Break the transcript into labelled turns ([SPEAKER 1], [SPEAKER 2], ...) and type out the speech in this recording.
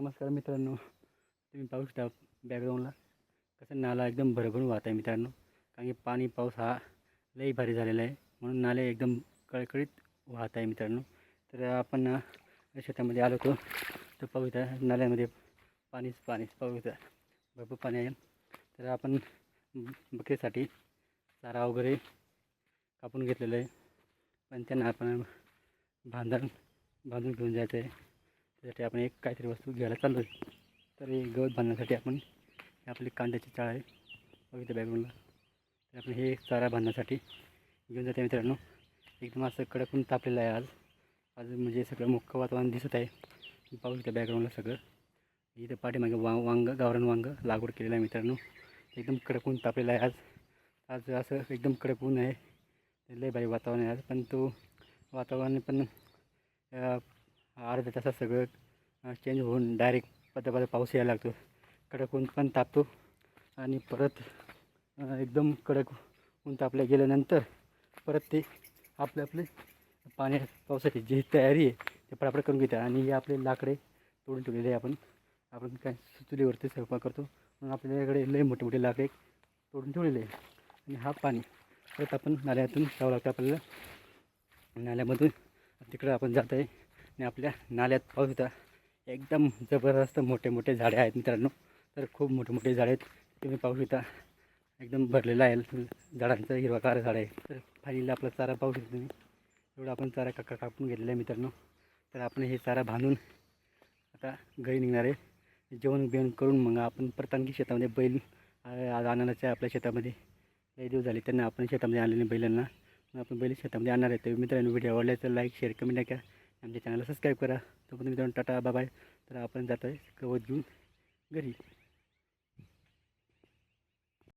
[SPEAKER 1] नमस्कार मित्रांनो तुम्ही पाहू शकता बॅकग्राऊंडला कसं नाला एकदम भरभरून वाहत आहे मित्रांनो. कारण की पाणी पाऊस हा लई भारी झालेला आहे. म्हणून नाले एकदम कळकळीत वाहत आहे मित्रांनो. तर आपण शेतामध्ये आलो होतो. तर पाहू इथं नाल्यामध्ये पाणीच पाणीच. पाहू भरपूर पाणी आहे. तर आपण बकरीसाठी चारा वगैरे कापून घेतलेलं आहे. पण त्यांना आपण बांधण बांधून घेऊन जायचं आहे. त्यासाठी आपण एक काहीतरी वस्तू घ्यायला चाललो आहे तर हे गवत बांधण्यासाठी आपण हे आपली कांद्याची चाळ आहे. बघितलं बॅकग्राऊंडला. तर आपण हे चारा बांधण्यासाठी घेऊन जाते मित्रांनो. एकदम असं कडकून तापलेलं आहे आज. आज म्हणजे सगळं मुख्य वातावरण दिसत आहे. पाहू शकता बॅकग्राऊंडला सगळं. इथं पाठीमागे वा वांग गावरान वांग लागवड केलेलं आहे मित्रांनो. एकदम कडकून तापलेलं आहे आज. आज असं एकदम कडकून आहे. लय भारी वातावरण आहे आज. पण तो वातावरण पण अर्ध्या तासात सगळं चेंज होऊन डायरेक्ट पदा पाऊस यायला लागतो. कडक ऊन पण तापतो आणि परत एकदम कडक ऊन तापल्या गेल्यानंतर परत ते आपले आपले पाण्या पावसाची जी तयारी आहे ते पटापट करून घेतात. आणि हे आपले लाकडे तोडून ठेवलेले आहे आपण आपण काय चुलीवरती स्वयंपाक करतो. म्हणून आपल्याकडे लय मोठे मोठे लाकडे तोडून ठेवलेले आहे आणि हा पाणी परत आपण नाल्यातून जावं लागतं आपल्याला. नाल्यामधून तिकडं आपण जात आहे आणि आपल्या नाल्यात पाहू होता एकदम जबरदस्त मोठे मोठे झाडे आहेत मित्रांनो. तर खूप मोठे मोठे झाडे आहेत. तुम्ही पाहू शकता एकदम भरलेलं आहे. झाडांचं हिरवागार झाड आहे. तर फायनली आपला चारा पाहू शकता तुम्ही. एवढा आपण चारा काका कापून घेतलेला आहे मित्रांनो. तर आपण हे चारा बांधून आता घरी निघणार आहे. जेवण बिवण करून मग आपण परत आणखी शेतामध्ये बैल आज आणायचं आहे आपल्या शेतामध्ये लई दिवस झाले त्यांना आपण शेतामध्ये आणलेले बैलांना. आपण बैल शेतामध्ये आणणार आहे. तर मित्रांनो व्हिडिओ आवडला तर लाईक शेअर कमेंट नका आमच्या चॅनलला सबस्क्राईब करा. तोपर्यंत मित्रांनो टाटा बाबाय तर आपण जातो आहे गवत घेऊन घरी.